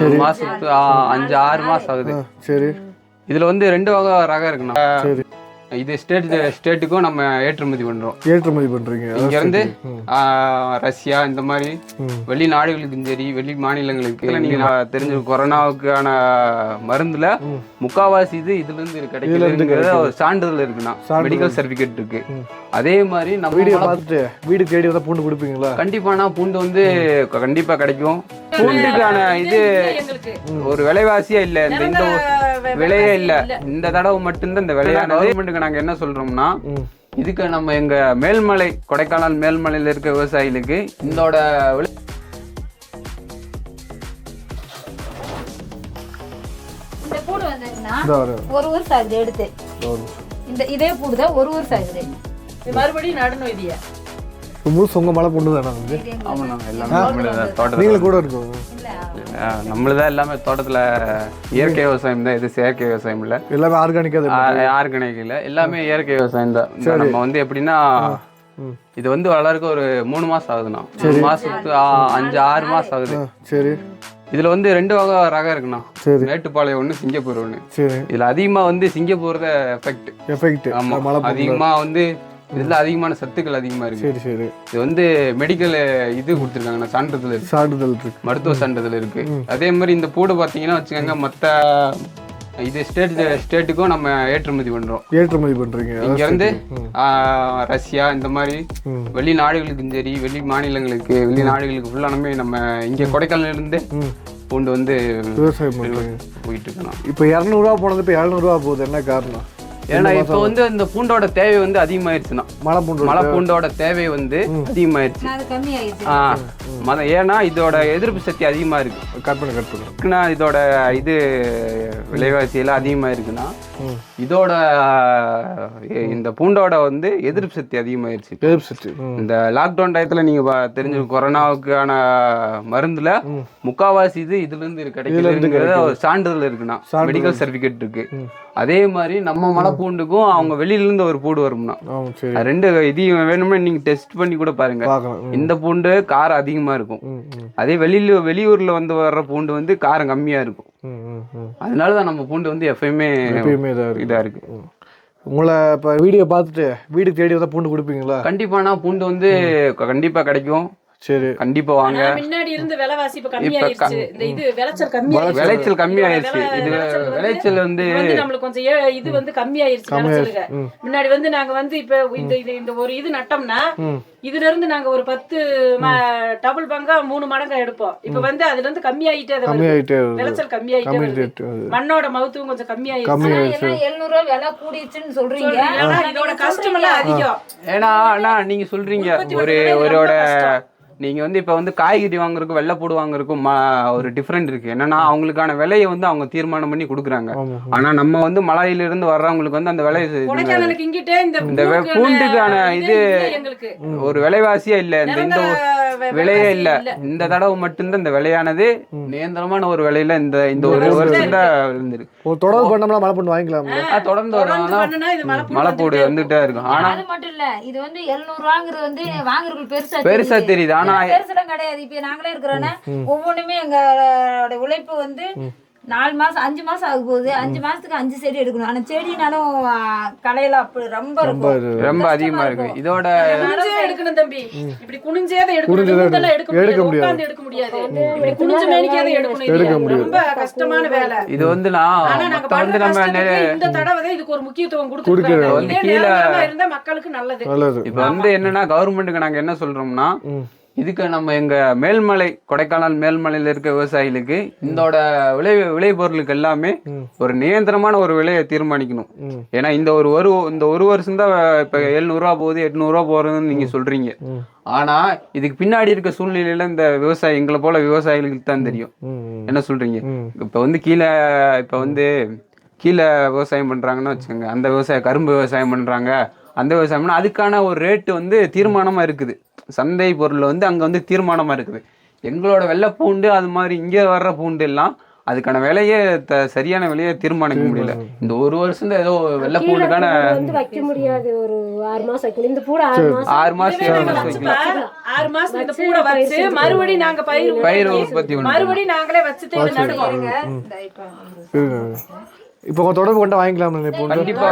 ஒரு ஆ, அஞ்சு ஆறு மாசம் ஆகுது. சரி. இதுல வந்து ரெண்டு வகை ரகம் இருக்குண்ணா சரி. இது ஸ்டேட் ஸ்டேட்டுக்கும் நம்ம ஏற்றுமதி பண்றோம். ஏற்றுமதி பண்றீங்க. இங்க இருந்து ஆ, ரஷ்யா இந்த மாதிரி ம். வெளிநாடுகளுக்கும் சரி வெளி மாநிலங்களுக்கு நீங்க நான் தெரிஞ்ச கொரோனாவுக்கான மருந்துல முக்காவாசி இது இதுல இருந்து கிடைக்குதுங்கிறத ஒரு சான்றிதழ் இருக்குண்ணா மெடிக்கல் சர்டிபிகேட் இருக்கு. அதே மாதிரி நம்ம வீடியோ வள- பார்த்துட்டு வீடு தேடி வந்தால் பூண்டு கொடுப்பீங்களா? கண்டிப்பானா பூண்டு வந்து கண்டிப்பா கிடைக்கும். பூண்டுக்கான இது எங்களுக்கு. ஒரு விலைவாசியே இல்ல. இந்த இந்த விலையே இல்ல. இந்த தடவை மட்டும்தான் இந்த விலையானது கவர்மெண்ட்டுக்கு நாங்க என்ன சொல்றோம்னா ம். இதுக்கு நம்ம எங்க மேல்மலை கொடைக்கானல் மேல்மலையில இருக்க விவசாயிகளுக்கு இதோட விலை இந்த பூடு வந்ததுன்னா இந்த வர ஒரு வருஷம் ஆகுது எடுத்து. இந்த இதே பூடு தான் ஒரு வருஷம் ஆகுது இது மறுபடியும் நடணும் இதைய. முழுசு உங்கள் மழை பூண்டு தானே வந்து ஆமாண்ணா எல்லாமே தோட்டத்துல. நீங்களும் கூட இருக்கும். இல்ல. நம்மளதான் எல்லாமே தோட்டத்துல இயற்கை விவசாயம் தான் இது செயற்கை விவசாயம் இல்ல. எல்லாமே ஆர்கானிக்காக ஆர்கானிக் இல்ல எல்லாமே இயற்கை விவசாயம் தான். இந்த நம்ம வந்து எப்படின்னா. இது வந்து வளர்க்க ஒரு மூணு மாசம் ஆகுதுண்ணா. மூணு மாசத்துக்கு ஆ, அஞ்சு ஆறு மாசம் ஆகுது. சரி. இதுல வந்து ரெண்டு வகை ரகம் இருக்குண்ணா. சரி. மேட்டுப்பாளையம் ஒண்ணு சிங்கப்பூர் ஒண்ணு. சரி. இதுல அதிகமா வந்து சிங்கப்பூர் தான் எஃபெக்ட் எஃபெக்ட் ஆமா மழை அதிகமா வந்து இதுல அதிகமான சத்துக்கள் அதிகமா இருக்கு. சரி சரி. இது வந்து மெடிக்கல் இது கொடுத்துருக்காங்கண்ணா சான்றிதழ் இருக்கு. சான்றிதழ் இருக்கு. மருத்துவ சான்றிதழ் இருக்கு. அதே மாதிரி இந்த பூடு பாத்தீங்கன்னா வச்சுக்கோங்க மத்த இது ஸ்டேட் ஸ்டேட்டுக்கும் நம்ம ஏற்றுமதி பண்றோம். ஏற்றுமதி பண்றீங்க. இங்க இருந்து ரஷ்யா இந்த மாதிரி ம். வெளிநாடுகளுக்கும் சரி வெளி மாநிலங்களுக்கு வெளிநாடுகளுக்கு ஃபுல்லானமே நம்ம இங்க கொடைக்கானல்ல இருந்து ம். பூண்டு வந்து விவசாயம் போயிட்டு இருக்கணும். இப்போ இரநூறுவா போனது இப்போ எழுநூறுவா போகுது. என்ன காரணம்? ஏன்னா இப்போ வந்து இந்த பூண்டோட தேவை வந்து அதிகமாயிருச்சுன்னா. மழை பூண்டு மலை பூண்டோட தேவை வந்து அதிகமாயிருச்சு. அது கம்மி ஆயிடுச்சு ஆ மத ஏன்னா இதோட எதிர்ப்பு சக்தி அதிகமா இருக்கு. கட் பண்ணி கட் பண்ணி. இருக்குன்னா இதோட இது விலைவாசி எல்லாம் அதிகமா இருக்குன்னா இதோட இந்த பூண்டோட வந்து எதிர்ப்பு சக்தி அதிகமாயிருச்சு. எதிர்ப்பு சக்தி இந்த லாக்டவுன் டயத்துல நீங்க தெரிஞ்ச கொரோனாவுக்கான மருந்துல முக்காவாசி இது இதுல இருந்து கிடைக்குதுங்கிறத ஒரு சான்றிதழ் இருக்குண்ணா மெடிக்கல் சர்டிபிகேட் இருக்கு. அதே மாதிரி நம்ம மலைப்பூண்டுக்கும் அவங்க வெளியில இருந்து ஒரு பூண்டு வரும்னா. ரெண்டு இதையும் வேணும்னா நீங்க டெஸ்ட் பண்ணி கூட பாருங்க. இந்த பூண்டு காரம் அதிகமா இருக்கும். அதே வெளியில வெளியூர்ல வந்து வர்ற பூண்டு வந்து காரம் கம்மியா இருக்கும். அதனால தான் நம்ம பூண்டு வந்து எப்பயுமே இதாக இருக்கு. இதா இருக்கு. உங்களை இப்போ வீடியோ பார்த்துட்டு வீடு தேடி வந்தால் பூண்டு கொடுப்பீங்களா? கண்டிப்பானா பூண்டு வந்து கண்டிப்பா கிடைக்கும். சரி. கண்டிப்பா வாங்க. முன்னாடி இருந்த விலைவாசி இப்ப கம்மியாயிருச்சு. இந்த இது விளைச்சல் கம்மியாயிருச்சு. விளைச்சல் கம்மியாயிருச்சு. இது விளைச்சல் வந்து நம்மளுக்கு கொஞ்சம் ஏ- இது வந்து கம்மியாயிருச்சு விளைச்சலுங்க ம். முன்னாடி வந்து நாங்க வந்து இப்ப இந்த இது இந்த ஒரு இது நட்டோம்னா இதுல இருந்து நாங்க ஒரு பத்து டபுள் பங்கா மூணு மடங்கா எடுப்போம். இப்ப வந்து அதுல இருந்து கம்மியாயிட்டே. கம்மியாயிட்டே விளைச்சல் கம்மியாயிட்டே மண்ணோட மகத்துவம் கொஞ்சம் கம்மியாயிருச்சு. கம்மி எழுநூறு ரூபா விலை கூடிடுச்சுன்னு சொல்றீங்க. ஏன்னா இதோட கஷ்டம் எல்லாம் அதிகம். ஏன்னா அண்ணா நீங்க சொல்றீங்க. ஒரு ஒரோட நீங்க வந்து இப்ப வந்து காய்கறி வாங்குறதுக்கும் வெள்ளைப்பூடு வாங்குறதுக்கும் ஒரு டிஃப்ரெண்ட் இருக்கு. என்னன்னா அவங்களுக்கான விலையை வந்து அவங்க தீர்மானம் பண்ணி கொடுக்குறாங்க. ஆமாம் ஆனா நம்ம வந்து மலையில இருந்து வர்றவங்களுக்கு வந்து அந்த விலை இந்த பூண்டுக்கான இது ஒரு விலைவாசியே இல்ல. இந்த இந்த விலையே இல்ல. இந்த தடவை மட்டும்தான் இந்த விலையானது நிரந்தரமான ஒரு விலையில இந்த இந்த ஒரு வருஷம் தான் தொடர்பு பண்ணோம்னா மழை பூண்டு வாங்கிக்கலாம்ல ஆ, தொடர்ந்து தொடர்ந்து இது மலை மலைப்பூடு வந்துட்டே இருக்கும். ஆனா அது மட்டும் இல்ல. இது வந்து எழுநூறு வந்து வாங்குறவங்களுக்கு பெருசா பெருசா தெரியுது. தெரியுது ஆனா பெருசுலாம் கிடையாது. இப்ப நாங்களே இருக்கிறோன்னா ஒவ்வொன்றுமே எங்களோட உழைப்பு வந்து நாலு மாசம் அஞ்சு மாசம் ஆக போகுது அஞ்சு மாசத்துக்கு அஞ்சு செடி எடுக்கணும். ஆனா செடினாலும் ஆ, களையில அப்படி ரொம்ப இருக்கும். ரொம்ப அதிகமா இருக்கு. இதோட எடுக்கணும் தம்பி. இப்படி குனிஞ்சே அதை எடுக்கணும். எடுக்க எடுக்க முடியாது. முடியாது. எடுக்க முடியாது. இப்படி குனிஞ்ச மேனிக்கே எடுக்கணும். இது. ரொம்ப கஷ்டமான வேலை. இது வந்து நான் வந்து நம்ம இந்த தடவை தான் இதுக்கு ஒரு முக்கியத்துவம். கொடுத்துருக்காங்க வந்து கீழே- இருந்தா மக்களுக்கு நல்லது. இப்ப வந்து என்னன்னா கவர்மெண்ட்டுக்கு நாங்க என்ன சொல்றோம்னா இதுக்கு நம்ம எங்க மேல்மலை கொடைக்கானல் மேல்மலையில இருக்க விவசாயிகளுக்கு இதோட விளை விளைபொருளுக்கு எல்லாமே ஒரு நிரந்தரமான ஒரு விலையை தீர்மானிக்கணும். ஏன்னா இந்த ஒரு ஒரு இந்த ஒரு வருஷம் தான் இப்ப எழுநூறுவா போகுது எட்நூறுவா போறதுன்னு நீங்க சொல்றீங்க. ம். ஆனா இதுக்கு பின்னாடி இருக்க சூழ்நிலையில இந்த விவசாயி எங்களை போல விவசாயிகளுக்கு தான் தெரியும். என்ன சொல்றீங்க? ம். இப்ப வந்து கீழே இப்ப வந்து கீழே விவசாயம் பண்றாங்கன்னு வச்சுக்கோங்க. அந்த விவசாய கரும்பு விவசாயம் பண்றாங்க. அந்த விவசாயம் பண்ணா அதுக்கான ஒரு ரேட்டு வந்து தீர்மானமா இருக்குது. சந்தை பொருள் வந்து அங்க வந்து தீர்மானமா இருக்குது. எங்களோட வெள்ளை பூண்டு அது மாதிரி இங்க வர்ற பூண்டு எல்லாம் அதுக்கான விலையே த- சரியான விலையை தீர்மானிக்க முடியல. இந்த ஒரு வருஷம் தான் ஏதோ வெள்ளைப்பூண்டுக்கான வந்து வைக்க முடியாது. ஒரு ஆறு மாசம் இந்த பூட ஆறு மாசம் ஆறு மாசம் ஏழு மாசம் வைக்கலாம் ஆறு மாசம் இந்த பூட வச்சு மறுபடியும் நாங்க பயிர் பயிர் உற்பத்தி-. மறுபடியும் நாங்களே நடுவோம். இந்த இப்ப தொடர்பு கொண்டு வாங்கிக்கலாம் இப்போ கண்டிப்பா